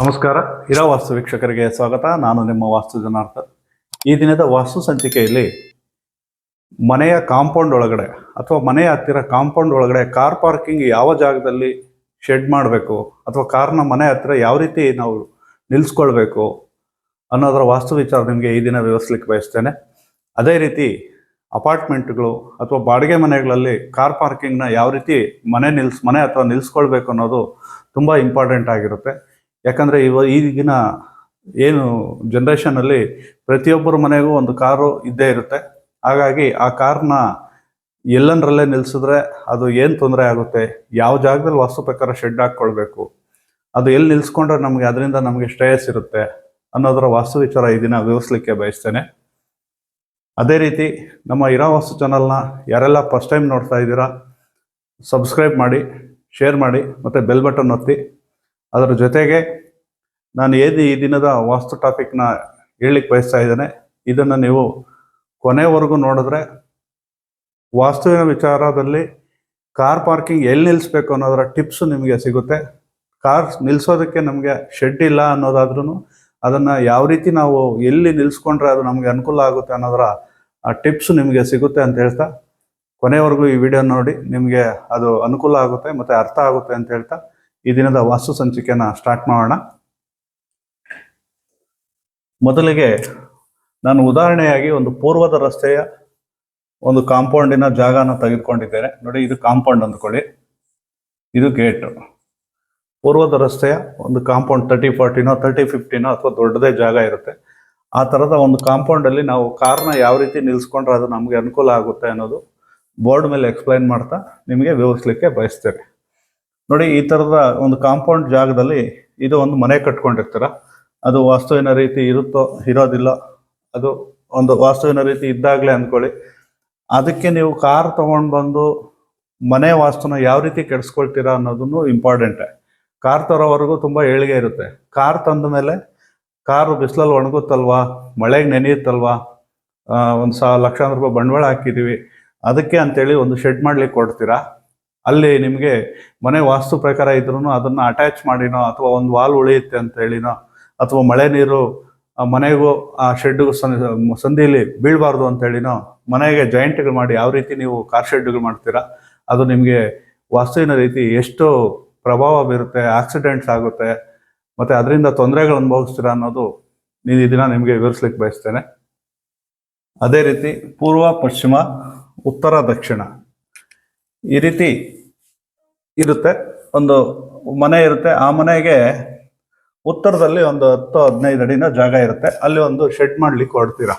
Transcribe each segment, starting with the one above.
ನಮಸ್ಕಾರ. ಇರೋ ವಾಸ್ತು ವೀಕ್ಷಕರಿಗೆ ಸ್ವಾಗತ. ನಾನು ನಿಮ್ಮ ವಾಸ್ತು ಜನಾರ್ಥ ಈ ದಿನದ ವಾಸ್ತು ಸಂಚಿಕೆಯಲ್ಲಿ ಮನೆಯ ಕಾಂಪೌಂಡ್ ಒಳಗಡೆ ಅಥವಾ ಮನೆಯ ಹತ್ತಿರ ಕಾಂಪೌಂಡ್ ಒಳಗಡೆ ಕಾರ್ ಪಾರ್ಕಿಂಗ್ ಯಾವ ಜಾಗದಲ್ಲಿ ಶೆಡ್ ಮಾಡಬೇಕು ಅಥವಾ ಕಾರ್ನ ಮನೆ ಹತ್ತಿರ ಯಾವ ರೀತಿ ನಾವು ನಿಲ್ಲಿಸ್ಕೊಳ್ಬೇಕು ಅನ್ನೋದರ ವಾಸ್ತು ವಿಚಾರ ನಿಮಗೆ ಈ ದಿನ ವಿವರಿಸ್ಲಿಕ್ಕೆ ಬಯಸ್ತೇನೆ. ಅದೇ ರೀತಿ ಅಪಾರ್ಟ್ಮೆಂಟ್ಗಳು ಅಥವಾ ಬಾಡಿಗೆ ಮನೆಗಳಲ್ಲಿ ಕಾರ್ ಪಾರ್ಕಿಂಗ್ನ ಯಾವ ರೀತಿ ಮನೆ ನಿಲ್ಸ್ ಮನೆ ಅಥವಾ ನಿಲ್ಲಿಸ್ಕೊಳ್ಬೇಕು ಅನ್ನೋದು ತುಂಬ ಇಂಪಾರ್ಟೆಂಟ್ ಆಗಿರುತ್ತೆ. ಯಾಕಂದರೆ ಇವ ಈಗಿನ ಏನು ಜನ್ರೇಷನಲ್ಲಿ ಪ್ರತಿಯೊಬ್ಬರ ಮನೆಗೂ ಒಂದು ಕಾರು ಇದ್ದೇ ಇರುತ್ತೆ. ಹಾಗಾಗಿ ಆ ಕಾರ್ನ ಎಲ್ಲಂದ್ರಲ್ಲೇ ನಿಲ್ಲಿಸಿದ್ರೆ ಅದು ಏನು ತೊಂದರೆ ಆಗುತ್ತೆ? ಯಾವ ಜಾಗದಲ್ಲಿ ವಾಸ್ತು ಪ್ರಕಾರ ಶೆಡ್ ಹಾಕ್ಕೊಳ್ಬೇಕು? ಅದು ಎಲ್ಲಿ ನಿಲ್ಸ್ಕೊಂಡ್ರೆ ನಮಗೆ ಅದರಿಂದ ನಮಗೆ ಶ್ರೇಯಸ್ ಇರುತ್ತೆ ಅನ್ನೋದರ ವಾಸ್ತು ವಿಚಾರ ಈ ದಿನ ವಿವರಿಸ್ಲಿಕ್ಕೆ ಬಯಸ್ತೇನೆ. ಅದೇ ರೀತಿ ನಮ್ಮ ಇರಾ ವಾಸ್ತು ಚಾನಲ್ನ ಯಾರೆಲ್ಲ ಫಸ್ಟ್ ಟೈಮ್ ನೋಡ್ತಾ ಇದ್ದೀರಾ ಸಬ್ಸ್ಕ್ರೈಬ್ ಮಾಡಿ ಶೇರ್ ಮಾಡಿ, ಮತ್ತು ಬೆಲ್ ಬಟನ್ ಒತ್ತಿ. ಅದರ ಜೊತೆಗೆ ನಾನು ಏನು ಈ ದಿನದ ವಾಸ್ತು ಟಾಪಿಕ್ನ ಹೇಳಲಿಕ್ಕೆ ಬಯಸ್ತಾ ಇದ್ದೇನೆ. ಇದನ್ನು ನೀವು ಕೊನೆವರೆಗೂ ನೋಡಿದ್ರೆ ವಾಸ್ತುವಿನ ವಿಚಾರದಲ್ಲಿ ಕಾರ್ ಪಾರ್ಕಿಂಗ್ ಎಲ್ಲಿ ನಿಲ್ಲಿಸ್ಬೇಕು ಅನ್ನೋದರ ಟಿಪ್ಸು ನಿಮಗೆ ಸಿಗುತ್ತೆ. ಕಾರ್ ನಿಲ್ಲಿಸೋದಕ್ಕೆ ನಮಗೆ ಶೆಡ್ ಇಲ್ಲ ಅನ್ನೋದಾದ್ರೂ ಅದನ್ನು ಯಾವ ರೀತಿ ನಾವು ಎಲ್ಲಿ ನಿಲ್ಲಿಸ್ಕೊಂಡ್ರೆ ಅದು ನಮಗೆ ಅನುಕೂಲ ಆಗುತ್ತೆ ಅನ್ನೋದರ, ಆ ಟಿಪ್ಸು ನಿಮಗೆ ಸಿಗುತ್ತೆ ಅಂತ ಹೇಳ್ತಾ, ಕೊನೆವರೆಗೂ ಈ ವಿಡಿಯೋ ನೋಡಿ, ನಿಮಗೆ ಅದು ಅನುಕೂಲ ಆಗುತ್ತೆ ಮತ್ತು ಅರ್ಥ ಆಗುತ್ತೆ ಅಂತ ಹೇಳ್ತಾ ಈ ದಿನದ ವಾಸ್ತು ಸಂಚಿಕೆಯನ್ನ ಸ್ಟಾರ್ಟ್ ಮಾಡೋಣ. ಮೊದಲಿಗೆ ನಾನು ಉದಾಹರಣೆಯಾಗಿ ಒಂದು ಪೂರ್ವದ ರಸ್ತೆಯ ಒಂದು ಕಾಂಪೌಂಡಿನ ಜಾಗನ ತೆಗೆದುಕೊಂಡಿದ್ದೇನೆ. ನೋಡಿ, ಇದು ಕಾಂಪೌಂಡ್ ಅಂದ್ಕೊಳ್ಳಿ. ಇದು ಗೇಟ್. ಪೂರ್ವದ ರಸ್ತೆಯ ಒಂದು ಕಾಂಪೌಂಡ್ ತರ್ಟಿ ಫಾರ್ಟಿನೋ, ತರ್ಟಿ ಫಿಫ್ಟಿನೋ ಅಥವಾ ದೊಡ್ಡದೇ ಜಾಗ ಇರುತ್ತೆ. ಆ ಥರದ ಒಂದು ಕಾಂಪೌಂಡಲ್ಲಿ ನಾವು ಕಾರ್ನ ಯಾವ ರೀತಿ ನಿಲ್ಲಿಸ್ಕೊಂಡ್ರೆ ಅದು ನಮಗೆ ಅನುಕೂಲ ಆಗುತ್ತೆ ಅನ್ನೋದು ಬೋರ್ಡ್ ಮೇಲೆ ಎಕ್ಸ್ಪ್ಲೈನ್ ಮಾಡ್ತಾ ನಿಮಗೆ ವಿವರಿಸ್ಲಿಕ್ಕೆ ಬಯಸ್ತೇನೆ. ನೋಡಿ, ಈ ಥರದ ಒಂದು ಕಾಂಪೌಂಡ್ ಜಾಗದಲ್ಲಿ ಇದು ಒಂದು ಮನೆ ಕಟ್ಕೊಂಡಿರ್ತೀರ. ಅದು ವಾಸ್ತುವಿನ ರೀತಿ ಇರುತ್ತೋ, ಇರೋದಿಲ್ಲ, ಅದು ಒಂದು ವಾಸ್ತುವಿನ ರೀತಿ ಇದ್ದಾಗಲೇ ಅಂದ್ಕೊಳ್ಳಿ. ಅದಕ್ಕೆ ನೀವು ಕಾರ್ ತಗೊಂಡು ಬಂದು ಮನೆ ವಾಸ್ತುನ ಯಾವ ರೀತಿ ಕೆಡಿಸ್ಕೊಳ್ತೀರಾ ಅನ್ನೋದನ್ನು ಇಂಪಾರ್ಟೆಂಟೆ ಕಾರ್ ತರೋವರೆಗೂ ತುಂಬ ಏಳಿಗೆ ಇರುತ್ತೆ. ಕಾರ್ ತಂದ ಮೇಲೆ ಕಾರು ಬಿಸಿಲಲ್ಲಿ ಒಣಗುತ್ತಲ್ವಾ, ಮಳೆಗೆ ನೆನೆಯುತ್ತಲ್ವಾ ಒಂದು ಸಾವಿರ ಲಕ್ಷಾಂತರ ರೂಪಾಯಿ ಬಂಡವಾಳ ಹಾಕಿದ್ದೀವಿ ಅದಕ್ಕೆ ಅಂತೇಳಿ ಒಂದು ಶೆಡ್ ಮಾಡ್ಲಿಕ್ಕೆ ಕೊಡ್ತೀರಾ? ಅಲ್ಲಿ ನಿಮಗೆ ಮನೆ ವಾಸ್ತು ಪ್ರಕಾರ ಇದ್ರೂ ಅದನ್ನು ಅಟ್ಯಾಚ್ ಮಾಡಿನೋ ಅಥವಾ ಒಂದು ವಾಲ್ ಉಳಿಯುತ್ತೆ ಅಂತ ಹೇಳಿನೋ ಅಥವಾ ಮಳೆ ನೀರು ಮನೆಗೂ ಆ ಶೆಡ್ಗೂ ಸಂಧಿಲಿ ಬೀಳಬಾರ್ದು ಅಂತ ಹೇಳಿನೋ ಮನೆಗೆ ಜಾಯಿಂಟ್ಗಳು ಮಾಡಿ ಯಾವ ರೀತಿ ನೀವು ಕಾರ್ ಶೆಡ್ಗಳು ಮಾಡ್ತೀರಾ ಅದು ನಿಮಗೆ ವಾಸ್ತುವಿನ ರೀತಿ ಎಷ್ಟು ಪ್ರಭಾವ ಬೀರುತ್ತೆ ಆಕ್ಸಿಡೆಂಟ್ಸ್ ಆಗುತ್ತೆ, ಮತ್ತು ಅದರಿಂದ ತೊಂದರೆಗಳು ಅನುಭವಿಸ್ತೀರಾ ಅನ್ನೋದು ನೀನು ಇದನ್ನ ದಿನ ನಿಮಗೆ ವಿವರಿಸ್ಲಿಕ್ಕೆ ಬಯಸ್ತೇನೆ. ಅದೇ ರೀತಿ ಪೂರ್ವ, ಪಶ್ಚಿಮ, ಉತ್ತರ, ದಕ್ಷಿಣ. ಈ ರೀತಿ ಇರುತ್ತೆ. ಒಂದು ಮನೆ ಇರುತ್ತೆ. ಆ ಮನೆಗೆ ಉತ್ತರದಲ್ಲಿ ಒಂದು ಹತ್ತು ಹದಿನೈದು ಅಡಿನ ಜಾಗ ಇರುತ್ತೆ. ಅಲ್ಲಿ ಒಂದು ಶೆಡ್ ಮಾಡ್ಲಿಕ್ಕೆ ಹೊಡ್ತೀರಾ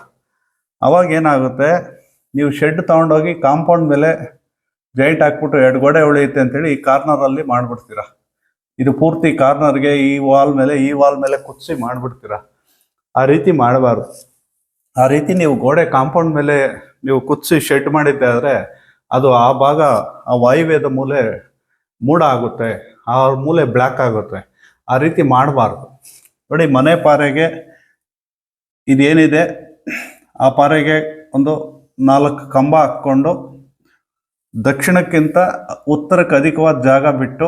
ಅವಾಗ ಏನಾಗುತ್ತೆ? ನೀವು ಶೆಡ್ ತೊಗೊಂಡೋಗಿ ಕಾಂಪೌಂಡ್ ಮೇಲೆ ಜೈಂಟ್ ಹಾಕ್ಬಿಟ್ಟು ಎರಡು ಗೋಡೆ ಉಳಿಯುತ್ತೆ ಅಂತೇಳಿ ಈ ಕಾರ್ನರಲ್ಲಿ ಮಾಡ್ಬಿಡ್ತೀರಾ? ಇದು ಪೂರ್ತಿ ಕಾರ್ನರ್ಗೆ ಈ ವಾಲ್ ಮೇಲೆ, ಈ ವಾಲ್ ಮೇಲೆ ಕುದಿಸಿ ಮಾಡ್ಬಿಡ್ತೀರಾ? ಆ ರೀತಿ ಮಾಡಬಾರ್ದು. ಆ ರೀತಿ ನೀವು ಗೋಡೆ ಕಾಂಪೌಂಡ್ ಮೇಲೆ ನೀವು ಕುದಿಸಿ ಶೆಡ್ ಮಾಡಿದ್ದೆ ಆದರೆ ಅದು ಆ ಭಾಗ, ಆ ವಾಯುವ್ಯದ ಮೂಲೆ ಮೂಡ ಆಗುತ್ತೆ, ಆ ಮೂಲೆ ಬ್ಲ್ಯಾಕ್ ಆಗುತ್ತೆ. ಆ ರೀತಿ ಮಾಡಬಾರ್ದು. ನೋಡಿ, ಮನೆ ಪಾರೆಗೆ ಇದೇನಿದೆ? ಆ ಪಾರೆಗೆ ಒಂದು ನಾಲ್ಕು ಕಂಬ ಹಾಕ್ಕೊಂಡು ದಕ್ಷಿಣಕ್ಕಿಂತ ಉತ್ತರಕ್ಕೆ ಅಧಿಕವಾದ ಜಾಗ ಬಿಟ್ಟು,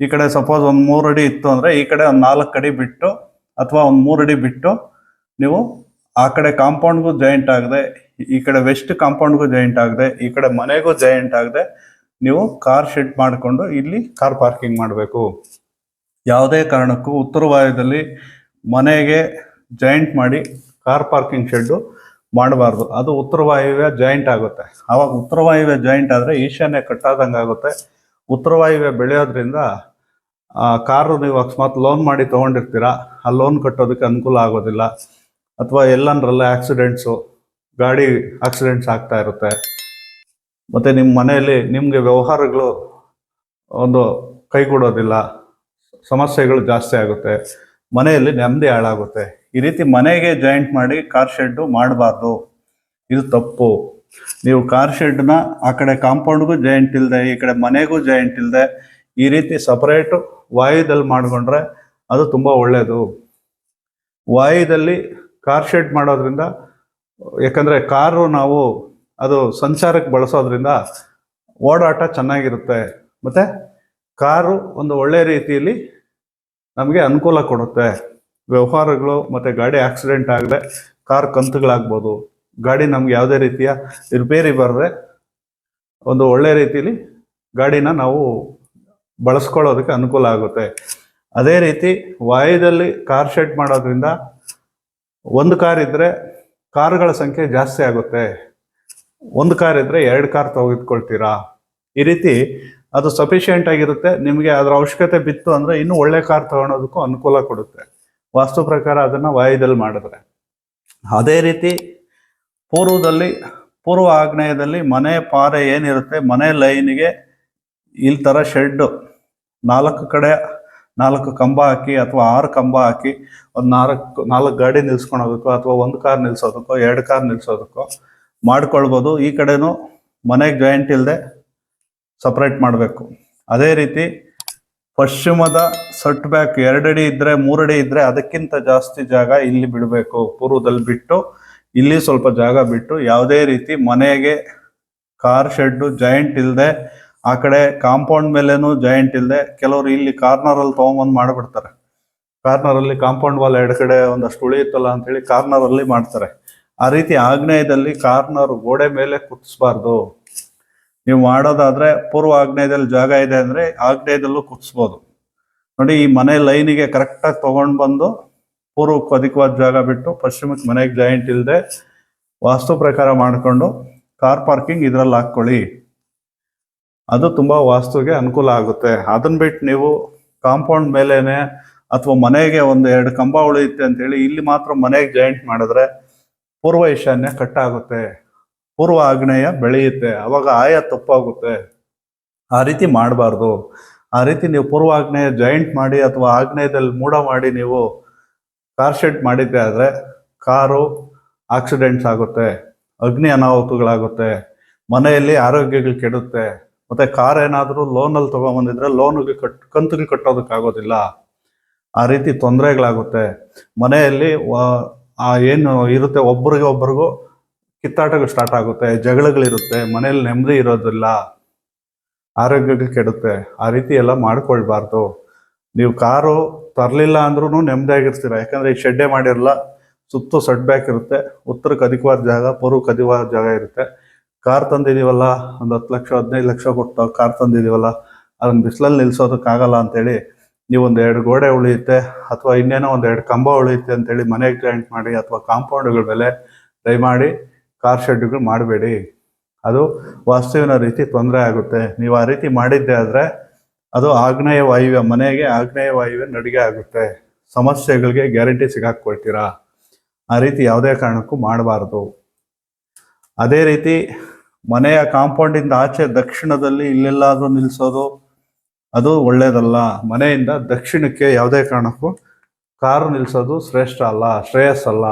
ಈ ಕಡೆ ಸಪೋಸ್ ಒಂದು ಮೂರು ಅಡಿ ಇತ್ತು ಅಂದರೆ ಈ ಕಡೆ ಒಂದು ನಾಲ್ಕು ಅಡಿ ಬಿಟ್ಟು ಅಥವಾ ಒಂದು ಮೂರು ಅಡಿ ಬಿಟ್ಟು ನೀವು ಆ ಕಡೆ ಕಾಂಪೌಂಡ್ಗೂ ಜಾಯಿಂಟ್ ಆಗದೆ, ಈ ಕಡೆ ವೆಸ್ಟ್ ಕಾಂಪೌಂಡ್ಗೂ ಜಾಯಿಂಟ್ ಆಗದೆ, ಈ ಕಡೆ ಮನೆಗೂ ಜಾಯಿಂಟ್ ಆಗದೆ ನೀವು ಕಾರ್ ಶೆಡ್ ಮಾಡಿಕೊಂಡು ಇಲ್ಲಿ ಕಾರ್ ಪಾರ್ಕಿಂಗ್ ಮಾಡಬೇಕು. ಯಾವುದೇ ಕಾರಣಕ್ಕೂ ಉತ್ತರ ವಾಯುದಲ್ಲಿ ಮನೆಗೆ ಜಾಯಿಂಟ್ ಮಾಡಿ ಕಾರ್ ಪಾರ್ಕಿಂಗ್ ಶೆಡ್ಡು ಮಾಡಬಾರ್ದು. ಅದು ಉತ್ತರ ವಾಯುವ್ಯ ಜಾಯಿಂಟ್ ಆಗುತ್ತೆ. ಆವಾಗ ಉತ್ತರ ವಾಯುವ್ಯ ಜಾಯಿಂಟ್ ಆದರೆ ಈಶಾನ್ಯ ಕಟ್ಟಾದಂಗೆ ಆಗುತ್ತೆ. ಉತ್ತರ ವಾಯುವ್ಯ ಬೆಳೆಯೋದ್ರಿಂದ ಕಾರು ನೀವು ಅಕಸ್ಮಾತ್ ಲೋನ್ ಮಾಡಿ ತೊಗೊಂಡಿರ್ತೀರ? ಆ ಲೋನ್ ಕಟ್ಟೋದಕ್ಕೆ ಅನುಕೂಲ ಆಗೋದಿಲ್ಲ. ಅಥವಾ ಎಲ್ಲಂದ್ರಲ್ಲ ಆಕ್ಸಿಡೆಂಟ್ಸು ಗಾಡಿ ಆಕ್ಸಿಡೆಂಟ್ಸ್ ಆಗ್ತಾ ಇರುತ್ತೆ. ಮತ್ತು ನಿಮ್ಮ ಮನೆಯಲ್ಲಿ ನಿಮಗೆ ವ್ಯವಹಾರಗಳು ಒಂದು ಕೈಗೂಡೋದಿಲ್ಲ ಸಮಸ್ಯೆಗಳು ಜಾಸ್ತಿ ಆಗುತ್ತೆ, ಮನೆಯಲ್ಲಿ ನೆಮ್ಮದಿ ಹಾಳಾಗುತ್ತೆ. ಈ ರೀತಿ ಮನೆಗೆ ಜಾಯಿಂಟ್ ಮಾಡಿ ಕಾರ್ ಶೆಡ್ಡು ಮಾಡಬಾರ್ದು. ಇದು ತಪ್ಪು. ನೀವು ಕಾರ್ ಶೆಡ್ನ ಆ ಕಡೆ ಕಾಂಪೌಂಡ್ಗೂ ಜಾಯಿಂಟ್ ಇಲ್ಲದೆ ಈ ಕಡೆ ಮನೆಗೂ ಜಾಯಿಂಟ್ ಇಲ್ಲದೆ ಈ ರೀತಿ ಸಪರೇಟು ವಾಯುದಲ್ಲಿ ಮಾಡಿಕೊಂಡ್ರೆ ಅದು ತುಂಬ ಒಳ್ಳೆಯದು ವಾಯುದಲ್ಲಿ ಕಾರ್ ಶೆಡ್ ಮಾಡೋದ್ರಿಂದ, ಯಾಕಂದರೆ ಕಾರು ನಾವು ಅದು ಸಂಚಾರಕ್ಕೆ ಬಳಸೋದ್ರಿಂದ ಓಡಾಟ ಚೆನ್ನಾಗಿರುತ್ತೆ. ಮತ್ತು ಕಾರು ಒಂದು ಒಳ್ಳೆ ರೀತಿಯಲ್ಲಿ ನಮಗೆ ಅನುಕೂಲ ಕೊಡುತ್ತೆ. ವ್ಯವಹಾರಗಳು ಮತ್ತು ಗಾಡಿ ಆಕ್ಸಿಡೆಂಟ್ ಆಗದೆ ಕಾರ್ ಕಂತುಗಳಾಗ್ಬೋದು, ಗಾಡಿ ನಮ್ಗೆ ಯಾವುದೇ ರೀತಿಯ ರಿಪೇರಿ ಬರದೆ ಒಂದು ಒಳ್ಳೆ ರೀತಿಯಲ್ಲಿ ಗಾಡಿನ ನಾವು ಬಳಸ್ಕೊಳ್ಳೋದಕ್ಕೆ ಅನುಕೂಲ ಆಗುತ್ತೆ. ಅದೇ ರೀತಿ ವಾಯುದಲ್ಲಿ ಕಾರ್ ಶೆಡ್ ಮಾಡೋದ್ರಿಂದ ಒಂದು ಕಾರ್ ಇದ್ದರೆ ಕಾರುಗಳ ಸಂಖ್ಯೆ ಜಾಸ್ತಿ ಆಗುತ್ತೆ. ಒಂದು ಕಾರ್ ಇದ್ದರೆ ಎರಡು ಕಾರ್ ತೆಗೆದುಕೊಳ್ತೀರಾ? ಈ ರೀತಿ ಅದು ಸಫಿಷಿಯೆಂಟ್ ಆಗಿರುತ್ತೆ. ನಿಮಗೆ ಅದರ ಅವಶ್ಯಕತೆ ಬಿತ್ತು ಅಂದರೆ ಇನ್ನೂ ಒಳ್ಳೆ ಕಾರ್ ತಗೊಳೋದಕ್ಕೂ ಅನುಕೂಲ ಕೊಡುತ್ತೆ. ವಾಸ್ತು ಪ್ರಕಾರ ಅದನ್ನು ವಾಯುದಲ್ಲಿ ಮಾಡಿದ್ರೆ. ಅದೇ ರೀತಿ ಪೂರ್ವದಲ್ಲಿ, ಪೂರ್ವ ಆಗ್ನೇಯದಲ್ಲಿ ಮನೆ ಪಾರೆ ಏನಿರುತ್ತೆ, ಮನೆ ಲೈನಿಗೆ ಇಲ್ಲಿ ಥರ ಶೆಡ್ಡು ನಾಲ್ಕು ಕಡೆ ನಾಲ್ಕು ಕಂಬ ಹಾಕಿ ಅಥವಾ ಆರು ಕಂಬ ಹಾಕಿ ಒಂದು ನಾಲ್ಕು ನಾಲ್ಕು ಗಾಡಿ ನಿಲ್ಸ್ಕೊಳೋದಕ್ಕೋ ಅಥವಾ ಒಂದು ಕಾರ್ ನಿಲ್ಸೋದಕ್ಕೋ, ಎರಡು ಕಾರ್ ನಿಲ್ಸೋದಕ್ಕೋ ಮಾಡ್ಕೊಳ್ಬೋದು. ಈ ಕಡೆನೂ ಮನೆಗೆ ಜಾಯಿಂಟ್ ಇಲ್ಲದೆ ಸಪ್ರೇಟ್ ಮಾಡಬೇಕು. ಅದೇ ರೀತಿ ಪಶ್ಚಿಮದ ಸಟ್ ಬ್ಯಾಕ್ ಎರಡಡಿ ಇದ್ರೆ ಮೂರಡಿ ಇದ್ರೆ ಅದಕ್ಕಿಂತ ಜಾಸ್ತಿ ಜಾಗ ಇಲ್ಲಿ ಬಿಡಬೇಕು. ಪೂರ್ವದಲ್ಲಿ ಬಿಟ್ಟು ಇಲ್ಲಿ ಸ್ವಲ್ಪ ಜಾಗ ಬಿಟ್ಟು ಯಾವುದೇ ರೀತಿ ಮನೆಗೆ ಕಾರ್ ಶೆಡ್ಡು ಜಾಯಿಂಟ್ ಇಲ್ಲದೆ ಆ ಕಡೆ ಕಾಂಪೌಂಡ್ ಮೇಲೇನು ಜಾಯಿಂಟ್ ಇಲ್ಲದೆ ಕೆಲವರು ಇಲ್ಲಿ ಕಾರ್ನರಲ್ಲಿ ತೊಗೊಂಬಂದು ಮಾಡಿಬಿಡ್ತಾರೆ. ಕಾರ್ನರಲ್ಲಿ ಕಾಂಪೌಂಡ್ ವಾಲ್ ಎರಡು ಕಡೆ ಒಂದಷ್ಟು ಉಳಿಯುತ್ತಲ್ಲ ಅಂತ ಹೇಳಿ ಕಾರ್ನರ್ ಕಾರ್ನರಲ್ಲಿ ಮಾಡ್ತಾರೆ. ಆ ರೀತಿ ಆಗ್ನೇಯದಲ್ಲಿ ಕಾರ್ನರ್ ಗೋಡೆ ಮೇಲೆ ಕುದಿಸ್ಬಾರ್ದು. ನೀವು ಮಾಡೋದಾದ್ರೆ ಪೂರ್ವ ಆಗ್ನೇಯದಲ್ಲಿ ಜಾಗ ಇದೆ ಅಂದ್ರೆ ಆಗ್ನೇಯದಲ್ಲೂ ಕುದಿಸ್ಬೋದು. ನೋಡಿ, ಈ ಮನೆ ಲೈನಿಗೆ ಕರೆಕ್ಟಾಗಿ ತಗೊಂಡು ಬಂದು ಪೂರ್ವಕ್ಕೆ ಅಧಿಕವಾದ ಜಾಗ ಬಿಟ್ಟು ಪಶ್ಚಿಮಕ್ಕೆ ಮನೆಗೆ ಜಾಯಿಂಟ್ ಇಲ್ಲದೆ ವಾಸ್ತು ಪ್ರಕಾರ ಮಾಡಿಕೊಂಡು ಕಾರ್ ಪಾರ್ಕಿಂಗ್ ಇದರಲ್ಲಿ ಹಾಕ್ಕೊಳ್ಳಿ. ಅದು ತುಂಬ ವಾಸ್ತುಗೆ ಅನುಕೂಲ ಆಗುತ್ತೆ. ಅದನ್ನ ಬಿಟ್ಟು ನೀವು ಕಾಂಪೌಂಡ್ ಮೇಲೇನೆ ಅಥವಾ ಮನೆಗೆ ಒಂದು ಎರಡು ಕಂಬ ಉಳಿಯುತ್ತೆ ಅಂತೇಳಿ ಇಲ್ಲಿ ಮಾತ್ರ ಮನೆಗೆ ಜಾಯಿಂಟ್ ಮಾಡಿದ್ರೆ ಪೂರ್ವ ಈಶಾನ್ಯ ಕಟ್ಟಾಗುತ್ತೆ ಪೂರ್ವ ಆಗ್ನೇಯ ಬೆಳೆಯುತ್ತೆ. ಅವಾಗ ಆಯ ತಪ್ಪಾಗುತ್ತೆ. ಆ ರೀತಿ ಮಾಡಬಾರ್ದು. ಆ ರೀತಿ ನೀವು ಪೂರ್ವ ಆಗ್ನೇಯ ಜಾಯಿಂಟ್ ಮಾಡಿ ಅಥವಾ ಆಗ್ನೇಯದಲ್ಲಿ ಮೂಡ ಮಾಡಿ ನೀವು ಕಾರ್ ಶೆಡ್ ಮಾಡಿದ್ದೆ ಆದರೆ ಕಾರು ಆಕ್ಸಿಡೆಂಟ್ಸ್ ಆಗುತ್ತೆ. ಅಗ್ನಿ ಅನಾಹುತಗಳಾಗುತ್ತೆ. ಮನೆಯಲ್ಲಿ ಆರೋಗ್ಯಗಳು ಕೆಡುತ್ತೆ. ಮತ್ತೆ ಕಾರ್ ಏನಾದರೂ ಲೋನಲ್ಲಿ ತೊಗೊಂಬಂದಿದ್ರೆ ಲೋನಿಗೆ ಕಟ್ ಕಂತುಗಳು ಕಟ್ಟೋದಕ್ಕಾಗೋದಿಲ್ಲ. ಆ ರೀತಿ ತೊಂದರೆಗಳಾಗುತ್ತೆ. ಮನೆಯಲ್ಲಿ ಆ ಏನು ಇರುತ್ತೆ ಒಬ್ರಿಗೆ ಒಬ್ರಿಗೂ ಕಿತ್ತಾಟಗಳು ಸ್ಟಾರ್ಟ್ ಆಗುತ್ತೆ, ಜಗಳಗಳಿರುತ್ತೆ, ಮನೆಯಲ್ಲಿ ನೆಮ್ಮದಿ ಇರೋದಿಲ್ಲ. ಆರೋಗ್ಯಗಳು ಕೆಡುತ್ತೆ. ಆ ರೀತಿ ಎಲ್ಲ ಮಾಡ್ಕೊಳ್ಬಾರ್ದು. ನೀವು ಕಾರು ತರಲಿಲ್ಲ ಅಂದ್ರೂ ನೆಮ್ಮದಿಯಾಗಿರ್ತೀರ. ಯಾಕಂದ್ರೆ ಈ ಶೆಡ್ಡೆ ಮಾಡಿರಲ್ಲ, ಸುತ್ತು ಸೆಟ್ ಬ್ಯಾಕ್ ಇರುತ್ತೆ, ಉತ್ತರಕ್ಕೆ ಅಧಿಕವಾದ ಜಾಗ, ಪೂರ್ವಕ್ಕೆ ಅಧಿಕವಾದ ಜಾಗ ಇರುತ್ತೆ. ಕಾರ್ ತಂದಿದೀವಲ್ಲ, ಒಂದು ಹತ್ತು ಲಕ್ಷ, ಹದಿನೈದು ಲಕ್ಷ ಕೊಟ್ಟು ಕಾರ್ ತಂದಿದೀವಲ್ಲ ಅದನ್ನ ಬಿಸಿಲಲ್ಲಿ ನಿಲ್ಸೋದಕ್ಕಾಗಲ್ಲ ಅಂತೇಳಿ ನೀವು ಒಂದು ಎರಡು ಗೋಡೆ ಉಳಿಯುತ್ತೆ, ಅಥವಾ ಇನ್ನೇನೋ ಒಂದು ಎರಡು ಕಂಬ ಉಳಿಯುತ್ತೆ ಅಂತೇಳಿ ಮನೆಗೆ ಜಾಯಿಂಟ್ ಮಾಡಿ ಅಥವಾ ಕಾಂಪೌಂಡ್ಗಳ ಮೇಲೆ ದಯಮಾಡಿ ಕಾರ್ ಶೆಡ್ಗಳು ಮಾಡಬೇಡಿ. ಅದು ವಾಸ್ತುವಿನ ರೀತಿ ತೊಂದರೆ ಆಗುತ್ತೆ. ನೀವು ಆ ರೀತಿ ಮಾಡಿದ್ದೆ ಆದರೆ ಅದು ಆಗ್ನೇಯ ವಾಯುವ್ಯ, ಮನೆಗೆ ಆಗ್ನೇಯ ವಾಯುವ್ಯ ನಡಿಗೆ ಆಗುತ್ತೆ. ಸಮಸ್ಯೆಗಳಿಗೆ ಗ್ಯಾರಂಟಿ ಸಿಗಾಕ್ಕೊಳ್ತೀರಾ? ಆ ರೀತಿ ಯಾವುದೇ ಕಾರಣಕ್ಕೂ ಮಾಡಬಾರ್ದು. ಅದೇ ರೀತಿ ಮನೆಯ ಕಾಂಪೌಂಡಿಂದ ಆಚೆ ದಕ್ಷಿಣದಲ್ಲಿ ಇಲ್ಲೆಲ್ಲಾದ್ರೂ ನಿಲ್ಲಿಸೋದು ಅದು ಒಳ್ಳೇದಲ್ಲ. ಮನೆಯಿಂದ ದಕ್ಷಿಣಕ್ಕೆ ಯಾವುದೇ ಕಾರಣಕ್ಕೂ ಕಾರು ನಿಲ್ಲಿಸೋದು ಶ್ರೇಷ್ಠ ಅಲ್ಲ ಶ್ರೇಯಸ್ಸಲ್ಲ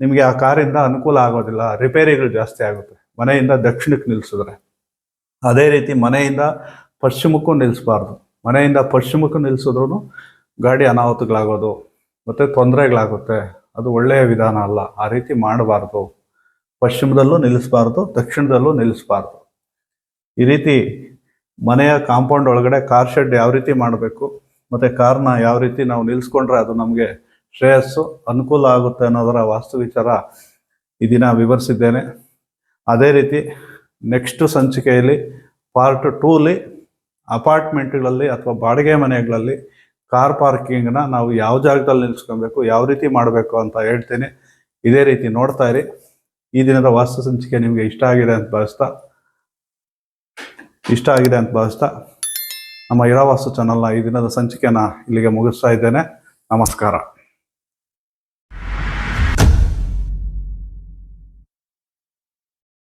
ನಿಮಗೆ ಆ ಕಾರಿಂದ ಅನುಕೂಲ ಆಗೋದಿಲ್ಲ, ರಿಪೇರಿಗಳು ಜಾಸ್ತಿ ಆಗುತ್ತೆ. ಮನೆಯಿಂದ ದಕ್ಷಿಣಕ್ಕೆ ನಿಲ್ಲಿಸಿದ್ರೆ ಅದೇ ರೀತಿ ಮನೆಯಿಂದ ಪಶ್ಚಿಮಕ್ಕೂ ನಿಲ್ಲಿಸಬಾರ್ದು ಮನೆಯಿಂದ ಪಶ್ಚಿಮಕ್ಕೂ ನಿಲ್ಲಿಸಿದ್ರು ಗಾಡಿ ಅನಾಹುತಗಳಾಗೋದು, ಮತ್ತು ತೊಂದರೆಗಳಾಗುತ್ತೆ. ಅದು ಒಳ್ಳೆಯ ವಿಧಾನ ಅಲ್ಲ. ಆ ರೀತಿ ಮಾಡಬಾರ್ದು. ಪಶ್ಚಿಮದಲ್ಲೂ ನಿಲ್ಲಿಸಬಾರ್ದು, ದಕ್ಷಿಣದಲ್ಲೂ ನಿಲ್ಲಿಸಬಾರ್ದು. ಈ ರೀತಿ ಮನೆಯ ಕಾಂಪೌಂಡ್ ಒಳಗಡೆ ಕಾರ್ ಶೆಡ್ ಯಾವ ರೀತಿ ಮಾಡಬೇಕು, ಮತ್ತು ಕಾರ್ನ ಯಾವ ರೀತಿ ನಾವು ನಿಲ್ಲಿಸ್ಕೊಂಡ್ರೆ ಅದು ನಮಗೆ ಶ್ರೇಯಸ್ಸು, ಅನುಕೂಲ ಆಗುತ್ತೆ ಅನ್ನೋದರ ವಾಸ್ತು ವಿಚಾರ ಈ ದಿನ ವಿವರಿಸಿದ್ದೇನೆ. ಅದೇ ರೀತಿ ನೆಕ್ಸ್ಟ್ ಸಂಚಿಕೆಯಲ್ಲಿ ಪಾರ್ಟ್ ಟೂಲಿ ಅಪಾರ್ಟ್ಮೆಂಟ್ಗಳಲ್ಲಿ ಅಥವಾ ಬಾಡಿಗೆ ಮನೆಗಳಲ್ಲಿ ಕಾರ್ ಪಾರ್ಕಿಂಗ್ನ ನಾವು ಯಾವ ಜಾಗದಲ್ಲಿ ನಿಲ್ಲಿಸ್ಕೊಬೇಕು ಯಾವ ರೀತಿ ಮಾಡಬೇಕು ಅಂತ ಹೇಳ್ತೀನಿ. ಇದೇ ರೀತಿ ನೋಡ್ತಾ ಇರಿ. ಈ ದಿನದ ವಾಸ್ತು ಸಂಚಿಕೆ ನಿಮಗೆ ಇಷ್ಟ ಆಗಿದೆ ಅಂತ ಭಾವಿಸ್ತಾ, ಇಷ್ಟ ಆಗಿದೆ ಅಂತ ಭಾವಿಸ್ತಾ ನಮ್ಮ ಇಳವಾಸ್ತು ಚಾನಲ್ನ ಈ ದಿನದ ಸಂಚಿಕೆನ ಇಲ್ಲಿಗೆ ಮುಗಿಸ್ತಾ ಇದ್ದೇನೆ. ನಮಸ್ಕಾರ.